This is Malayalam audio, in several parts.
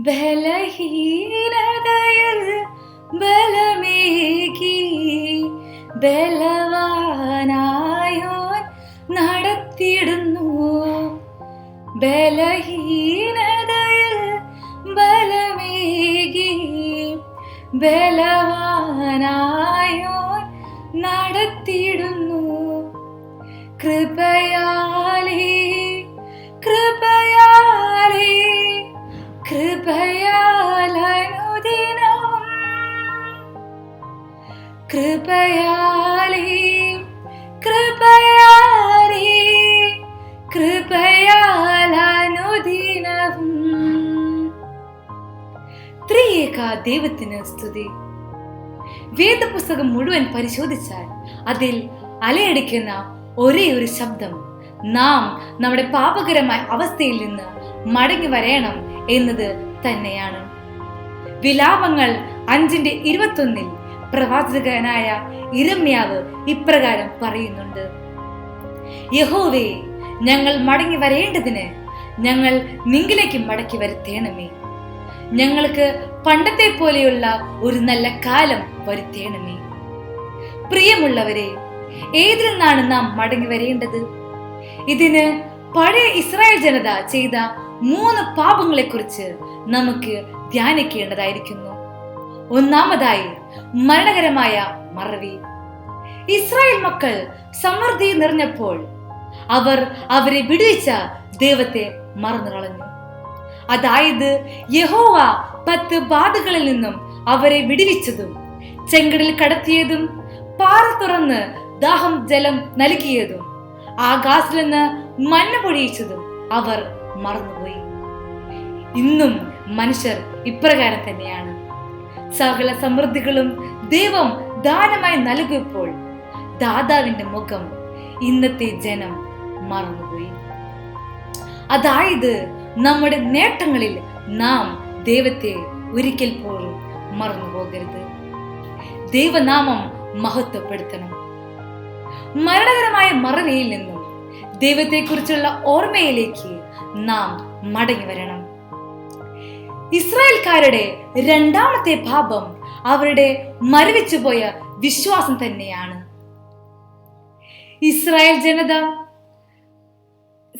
ബലഹീനതയിൽ ബലമേകി ബലവാനായോൻ നടത്തിയിടുന്നു. ബലഹീനതയിൽ ബലമേകി ബലവാനായോൻ നടത്തിയിടുന്നു. കൃപയാ ദൈവത്തിന് സ്തുതി. വേദപുസ്തകം മുഴുവൻ പരിശോധിച്ചാൽ അതിൽ അലയടിക്കുന്ന ഒരേ ഒരു ശബ്ദം നാം നമ്മുടെ പാപകരമായ അവസ്ഥയിൽ നിന്ന് മടങ്ങി വരയണം എന്നത് തന്നെയാണ്. വിലാപങ്ങൾ അഞ്ചിന്റെ ഇരുപത്തൊന്നിൽ പ്രവാചകനായ ഇരമ്യാവ് ഇപ്രകാരം പറയുന്നുണ്ട്. യഹോവേ ഞങ്ങൾ മടങ്ങി വരേണ്ടതിന് ഞങ്ങൾ നിങ്കിലേക്ക് മടക്കി വരുത്തേണമേ. ഞങ്ങൾക്ക് പണ്ടത്തെ പോലെയുള്ള ഒരു നല്ല കാലം വരുത്തേണമേ. പ്രിയമുള്ളവരെ ഏതിൽ നിന്നാണ് നാം മടങ്ങി വരേണ്ടത്? ഇതിന് പഴയ ഇസ്രായേൽ ജനത ചെയ്ത മൂന്ന് പാപങ്ങളെക്കുറിച്ച് നമുക്ക് ധ്യാനിക്കേണ്ടതായിരിക്കുന്നു. ഒന്നാമതായി മരണകരമായ മറവി. ഇസ്രായേൽ മക്കൾ സമൃദ്ധി നിറഞ്ഞപ്പോൾ അവർ അവരെ വിടുവിച്ച ദൈവത്തെ മറന്നു കളഞ്ഞു അതായത് യഹോവ പത്ത് ബാധകളിൽ നിന്നും അവരെ വിടുവിച്ചതും ചെങ്കടൽ കടത്തിയതും പാറ തുറന്ന് ദാഹം ജലം നൽകിയതും ആകാശിൽ നിന്ന് മഞ്ഞ പൊഴിയിച്ചതും അവർ മറന്നുപോയി. ഇന്നും മനുഷ്യർ ഇപ്രകാരം തന്നെയാണ്. സകല സമൃദ്ധികളും ദൈവം ദാനമായി നൽകിയപ്പോൾ ദാതാവിന്റെ മുഖം ഇന്നത്തെ ജനം മറന്നുപോയി. അതായത് നമ്മുടെ നേട്ടങ്ങളിൽ നാം ദൈവത്തെ ഒരിക്കൽ പോലും മറന്നു പോകരുത് ദൈവനാമം മഹത്വപ്പെടുത്തണം. മരണകരമായ മറവിയിൽ നിന്നും ദൈവത്തെക്കുറിച്ചുള്ള ഓർമ്മയിലേക്ക് നാം മടങ്ങി വരണം. ഇസ്രായേൽക്കാരുടെ രണ്ടാമത്തെ പാപം അവരുടെ മരവിച്ചുപോയ വിശ്വാസം തന്നെയാണ്. ഇസ്രായേൽ ജനത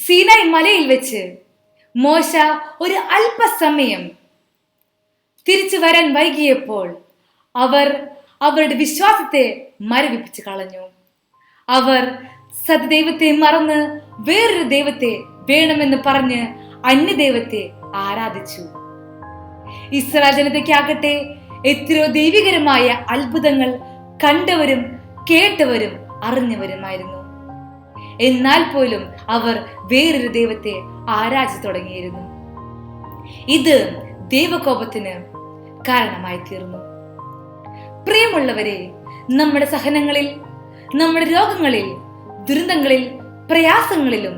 സീനായ് മലയിൽ വെച്ച് മോശ ഒരു അല്പസമയം തിരിച്ചു വരാൻ വൈകിയപ്പോൾ അവർ അവരുടെ വിശ്വാസത്തെ മരവിപ്പിച്ചു കളഞ്ഞു. അവർ സത്യദൈവത്തെ മറന്ന് വേറൊരു ദൈവത്തെ വേണമെന്ന് പറഞ്ഞ് അന്യദൈവത്തെ ആരാധിച്ചു. ഇസ്രായേൽ ജനതയ്ക്കാകട്ടെ എത്രയോ ദൈവികരമായ അത്ഭുതങ്ങൾ കണ്ടവരും കേട്ടവരും അറിഞ്ഞവരുമായിരുന്നു. എന്നാൽ പോലും അവർ വേറൊരു ദൈവത്തെ ആരാധിച്ചു തുടങ്ങിയിരുന്നു. ഇത് ദൈവകോപത്തിന് കാരണമായി തീർന്നു. പ്രിയമുള്ളവരെ നമ്മുടെ സഹനങ്ങളിൽ നമ്മുടെ രോഗങ്ങളിൽ ദുരന്തങ്ങളിൽ പ്രയാസങ്ങളിലും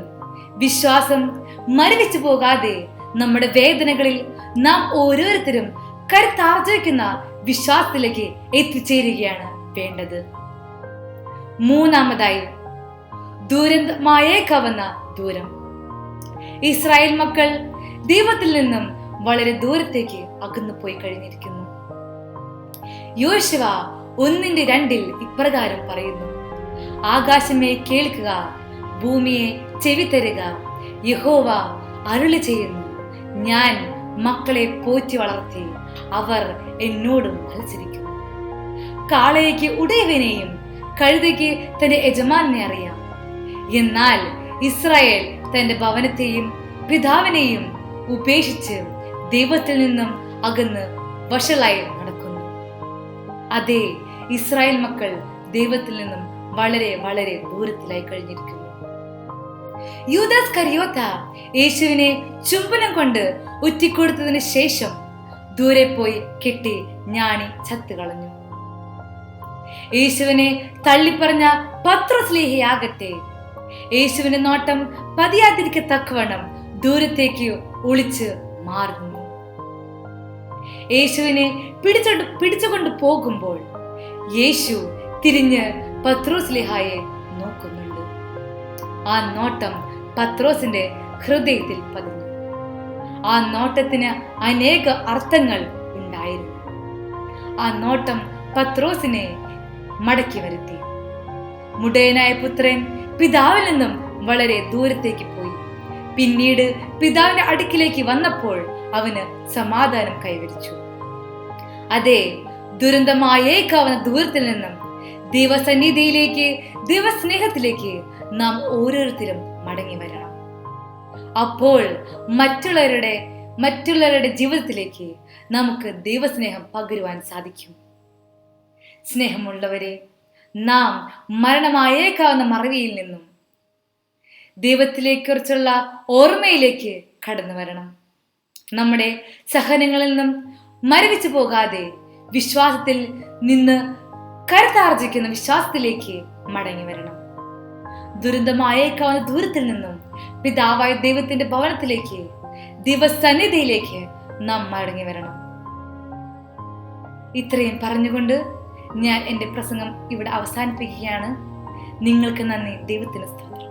വിശ്വാസം മരവിച്ചു പോകാതെ നമ്മുടെ വേദനകളിൽ നാം ഓരോരുത്തരും കരുത്താർജിക്കുന്ന വിശ്വാസത്തിലേക്ക് എത്തിച്ചേരുകയാണ് വേണ്ടത്. മൂന്നാമതായി ദൂരമായേക്കാവുന്ന ദൂരം. ഇസ്രായേൽ മക്കൾ ദൈവത്തിൽ നിന്നും വളരെ ദൂരത്തേക്ക് അകന്നു പോയി കഴിഞ്ഞിരിക്കുന്നു. യോശുവ ഒന്നിന്റെ രണ്ടിൽ ഇപ്രകാരം പറയുന്നു ആകാശമേ കേൾക്കുക ഭൂമിയെ ചെവി തരുക യഹോവ അരുളി ചെയ്യുന്നു ഞാൻ മക്കളെ പോറ്റി വളർത്തി അവർ എന്നോട് മത്സരിക്കുന്നു. കാളയ്ക്ക് ഉടയവനെയും കഴുതയ്ക്ക് തന്റെ യജമാനെ അറിയാം. എന്നാൽ ഇസ്രായേൽ തന്റെ ഭവനത്തെയും പിതാവിനെയും ഉപേക്ഷിച്ച് ദൈവത്തിൽ നിന്നും അകന്ന് വഷളായി നടക്കുന്നു. അതെ ഇസ്രായേൽ മക്കൾ ദൈവത്തിൽ നിന്നും വളരെ വളരെ ദൂരത്തിലായി കഴിഞ്ഞിരിക്കുന്നു. യൂദാസ് കരിയോത്ത യേശുവിനെ ചുംബനം കൊണ്ട് ഉറ്റിക്കൊടുത്തതിന് ശേഷം ദൂരെ പോയി കെട്ടി ഞാണി ചത്തുകളഞ്ഞു യേശുവിനെ തള്ളിപ്പറഞ്ഞ പത്രസ്ലേഹിയാകട്ടെ. യേശുവിന്റെ നോട്ടം പതിയാതിരിക്കത്തക്കവണ്ണം ദൂരത്തേക്ക് ഒളിച്ച് മാറുന്നു. യേശുവിനെ പിടിച്ചു പിടിച്ചുകൊണ്ട് പോകുമ്പോൾ യേശു തിരിഞ്ഞ് പത്രോസ്ലിഹായെ നോക്കുന്നുണ്ട്. ആ നോട്ടം പത്രോസിന്റെ ഹൃദയത്തിൽ പതിഞ്ഞു. ആ നോട്ടത്തിന് അനേക അർത്ഥങ്ങൾ ഉണ്ടായിരുന്നു. ആ നോട്ടം പത്രോസിനെ മടക്കി വരുത്തി. മുടയനായ പുത്രൻ പിതാവിൽ നിന്നും വളരെ ദൂരത്തേക്ക് പോയി. പിന്നീട് പിതാവിന്റെ അടുക്കിലേക്ക് വന്നപ്പോൾ അവന് സമാധാനം കൈവരിച്ചു. അതെ ദുരന്തമായേക്കാവുന്ന ദൂരത്തിൽ നിന്നും ദൈവസന്നിധിയിലേക്ക് ദൈവസ്നേഹത്തിലേക്ക് നാം ഓരോരുത്തരും മടങ്ങി വരണം. അപ്പോൾ മറ്റുള്ളവരുടെ മറ്റുള്ളവരുടെ ജീവിതത്തിലേക്ക് നമുക്ക് ദൈവസ്നേഹം പകരുവാൻ സാധിക്കും. സ്നേഹമുള്ളവരെ നാം മരണമായേക്കാവുന്ന മറവിയിൽ നിന്നും ദൈവത്തിലേക്കുറിച്ചുള്ള ഓർമ്മയിലേക്ക് കടന്നു വരണം. നമ്മുടെ സഹനങ്ങളിൽ നിന്നും മരവിച്ചു പോകാതെ വിശ്വാസത്തിൽ നിന്ന് കരുത്താർജിക്കുന്ന വിശ്വാസത്തിലേക്ക് മടങ്ങി വരണം. ദുരന്തമായേക്കാവുന്ന ദൂരത്തിൽ നിന്നും പിതാവായ ദൈവത്തിന്റെ ഭവനത്തിലേക്ക് ദിവസന്നിധിയിലേക്ക് നാം മടങ്ങി വരണം. ഇത്രയും പറഞ്ഞുകൊണ്ട് ഞാൻ എന്റെ പ്രസംഗം ഇവിടെ അവസാനിപ്പിക്കുകയാണ്. നിങ്ങൾക്ക് നന്ദി. ദൈവത്തിന് സ്തോത്രം.